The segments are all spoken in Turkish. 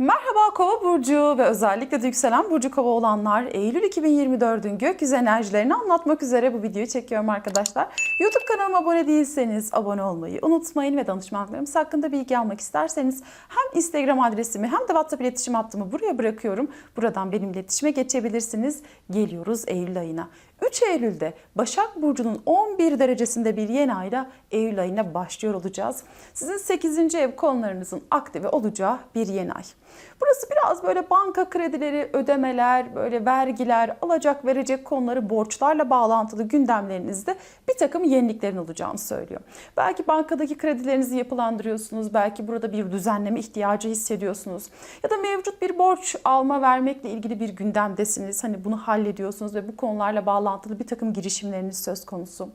Merhaba Kova burcu ve özellikle de yükselen burcu Kova olanlar Eylül 2024'ün gökyüzü enerjilerini anlatmak üzere bu videoyu çekiyorum arkadaşlar. YouTube kanalıma abone değilseniz abone olmayı unutmayın ve danışmanlarımız hakkında bilgi almak isterseniz hem Instagram adresimi hem de WhatsApp iletişim hattımı buraya bırakıyorum. Buradan benimle iletişime geçebilirsiniz. Geliyoruz Eylül ayına. 3 Eylül'de Başak Burcu'nun 11 derecesinde bir yeni ayla Eylül ayına başlıyor olacağız. Sizin 8. ev konularınızın aktive olacağı bir yeni ay. Burası biraz böyle banka kredileri, ödemeler, böyle vergiler, alacak verecek konuları, borçlarla bağlantılı gündemlerinizde bir takım yeniliklerin olacağını söylüyor. Belki bankadaki kredilerinizi yapılandırıyorsunuz, belki burada bir düzenleme ihtiyacı hissediyorsunuz. Ya da mevcut bir borç alma vermekle ilgili bir gündemdesiniz. Hani bunu hallediyorsunuz ve bu konularla bağlantılı bir takım girişimleriniz söz konusu.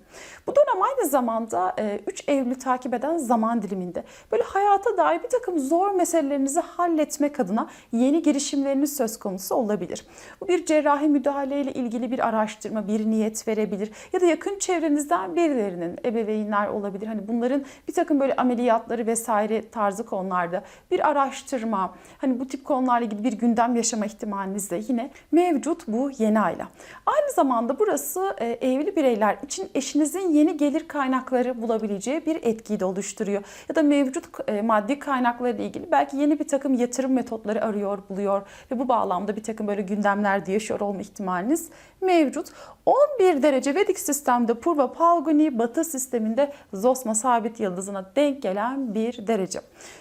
Bu dönem aynı zamanda 3 Eylül'ü takip eden zaman diliminde böyle hayata dair bir takım zor meselelerinizi halletmek adına yeni girişimleriniz söz konusu olabilir. Bu bir cerrahi müdahaleyle ilgili bir araştırma, bir niyet verebilir ya da yakın çevrenizden birilerinin ebeveynler olabilir. Hani bunların bir takım böyle ameliyatları vesaire tarzı konularda bir araştırma, hani bu tip konularla ilgili bir gündem yaşama ihtimaliniz de yine mevcut bu yeni ayla. Aynı zamanda burası e, evli bireyler için eşinizin yeni gelir kaynakları bulabileceği bir etkiyi de oluşturuyor. Ya da mevcut e, maddi kaynaklarla ilgili belki yeni bir takım yatırım metotları arıyor, buluyor ve bu bağlamda bir takım böyle gündemlerde yaşıyor olma ihtimaliniz mevcut. 11 derece Vedik sistemde Purva Palguni, Batı sisteminde Zosma sabit yıldızına denk gelen bir derece.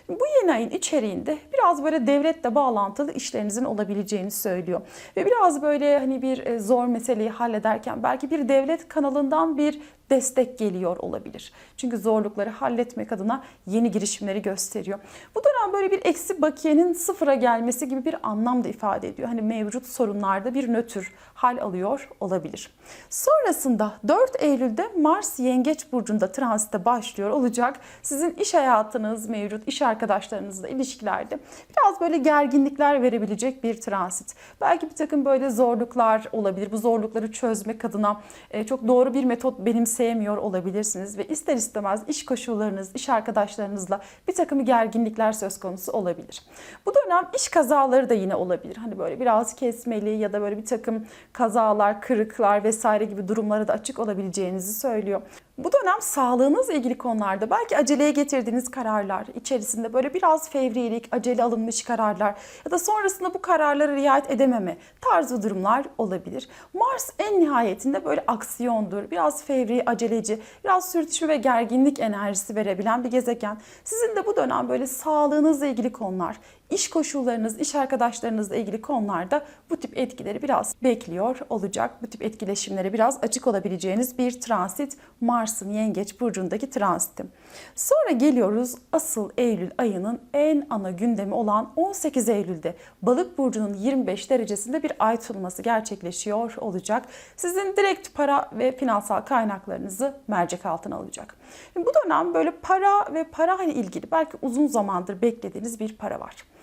Bu yeni ayın içeriğinde biraz böyle devletle bağlantılı işlerinizin olabileceğini söylüyor. Ve biraz böyle hani bir e, zor meseleyi hallederken belki bir devlet kanalından bir destek geliyor olabilir. Çünkü zorlukları halletmek adına yeni girişimleri gösteriyor. Bu dönem böyle bir eksi bakiyenin sıfıra gelmesi gibi bir anlam da ifade ediyor. Hani mevcut sorunlarda bir nötr hal alıyor olabilir. Sonrasında 4 Eylül'de Mars Yengeç burcunda transite başlıyor olacak. Sizin iş hayatınız, mevcut iş arkadaşlarınızla ilişkilerde biraz böyle gerginlikler verebilecek bir transit. Belki bir takım böyle zorluklar olabilir. Bu zorlukları çözmek adına e, çok doğru bir metot benimseyemiyor olabilirsiniz ve ister istemez iş koşullarınız, iş arkadaşlarınızla bir takım gerginlikler söz konusu olabilir. Bu dönem iş kazaları da yine olabilir. Hani böyle biraz kesmeli ya da böyle bir takım kazalar, kırıklar vesaire gibi durumlara da açık olabileceğinizi söylüyor. Bu dönem sağlığınızla ilgili konularda belki aceleye getirdiğiniz kararlar içerisinde böyle biraz fevrilik, acele alınmış kararlar ya da sonrasında bu kararlara riayet edememe tarzı durumlar olabilir. Mars en nihayetinde böyle aksiyondur, biraz fevri, aceleci, biraz sürtüşme ve gerginlik enerjisi verebilen bir gezegen. Sizin de bu dönem böyle sağlığınızla ilgili konular, iş koşullarınız, iş arkadaşlarınızla ilgili konularda bu tip etkileri biraz bekliyor olacak. Bu tip etkileşimlere biraz açık olabileceğiniz bir transit Mars'ın Yengeç burcundaki transitim. Sonra geliyoruz asıl Eylül ayının en ana gündemi olan 18 Eylül'de Balık burcunun 25 derecesinde bir ay tutulması gerçekleşiyor olacak. Sizin direkt para ve finansal kaynaklarınızı mercek altına alacak. Bu dönem böyle para ve para ile ilgili belki uzun zamandır beklediğiniz bir para var.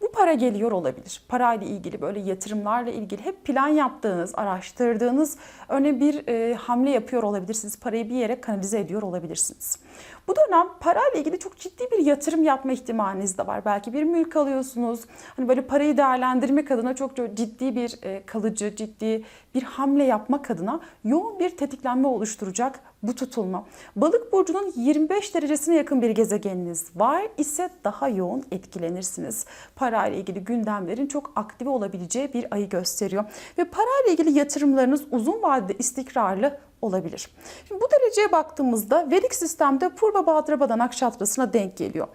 Bu para geliyor olabilir. Parayla ilgili böyle yatırımlarla ilgili hep plan yaptığınız, araştırdığınız örneğin bir e, hamle yapıyor olabilirsiniz. Parayı bir yere kanalize ediyor olabilirsiniz. Bu dönem parayla ilgili çok ciddi bir yatırım yapma ihtimaliniz de var. Belki bir mülk alıyorsunuz. Hani böyle parayı değerlendirmek adına çok, ciddi bir e, kalıcı, ciddi bir hamle yapmak adına yoğun bir tetiklenme oluşturacak bu tutulma. Balık burcunun 25 derecesine yakın bir gezegeniniz var ise daha yoğun etkilenirsiniz. Parayla ilgili gündemlerin çok aktive olabileceği bir ayı gösteriyor. Ve parayla ilgili yatırımlarınız uzun vadede istikrarlı olabilir. Şimdi bu dereceye baktığımızda Vedik sistemde Purva Badrapada Nakşatrası'na denk geliyor.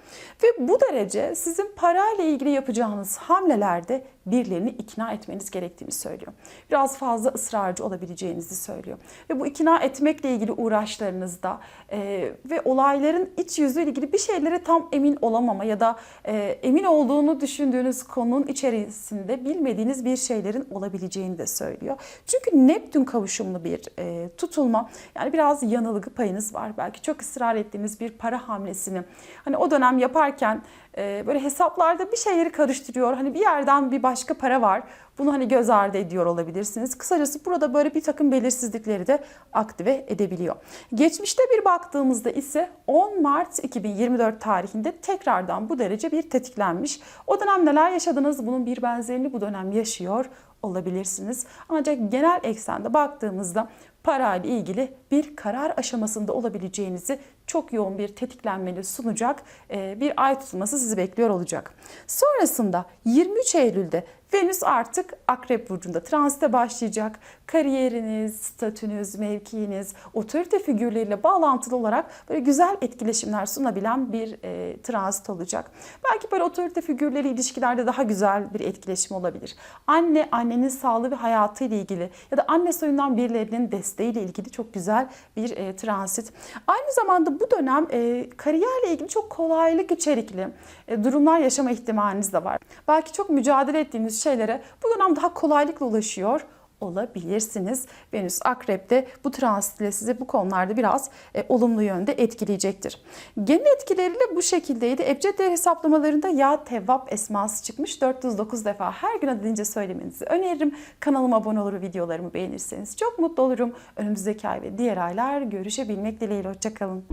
Ve bu derece sizin parayla ilgili yapacağınız hamlelerde birilerini ikna etmeniz gerektiğini söylüyor. Biraz fazla ısrarcı olabileceğinizi söylüyor. Ve bu ikna etmekle ilgili uğraşlarınızda e, ve olayların iç yüzüyle ilgili bir şeylere tam emin olamama ya da e, emin olduğunu düşündüğünüz konunun içerisinde bilmediğiniz bir şeylerin olabileceğini de söylüyor. Çünkü Neptün kavuşumlu bir e, tutum tutulma yani biraz yanılgı payınız var. Belki çok ısrar ettiğiniz bir para hamlesini hani o dönem yaparken e, böyle hesaplarda bir şeyleri karıştırıyor. Hani bir yerden bir başka para var. Bunu hani göz ardı ediyor olabilirsiniz. Kısacası burada böyle bir takım belirsizlikleri de aktive edebiliyor. Geçmişte bir baktığımızda ise 10 Mart 2024 tarihinde tekrardan bu derece bir tetiklenmiş. O dönem neler yaşadınız? Bunun bir benzerini bu dönem yaşıyor olabilirsiniz. Ancak genel eksende baktığımızda parayla ilgili bir karar aşamasında olabileceğinizi çok yoğun bir tetiklenmeli sunacak e, bir ay tutulması sizi bekliyor olacak. Sonrasında 23 Eylül'de Venüs artık Akrep Burcu'nda transite başlayacak. Kariyeriniz, statünüz, mevkiiniz, otorite figürleriyle bağlantılı olarak böyle güzel etkileşimler sunabilen bir e, transit olacak. Belki böyle otorite figürleri ilişkilerde daha güzel bir etkileşim olabilir. Anne, annenin sağlığı ve hayatı ile ilgili ya da anne soyundan birilerinin desteğiyle ilgili çok güzel bir e, transit. Aynı zamanda bu dönem e, kariyerle ilgili çok kolaylık içerikli e, durumlar yaşama ihtimaliniz de var. Belki çok mücadele ettiğiniz şeylere bu dönem daha kolaylıkla ulaşıyor olabilirsiniz. Venüs Akrep'te bu transitle sizi bu konularda biraz e, olumlu yönde etkileyecektir. Genel etkileriyle bu şekildeydi. Ebced hesaplamalarında ya tevvap esması çıkmış 409 defa her gün adedince söylemenizi öneririm. Kanalıma abone olur videolarımı beğenirseniz çok mutlu olurum. Önümüzdeki ay ve diğer aylar görüşebilmek dileğiyle. Hoşçakalın.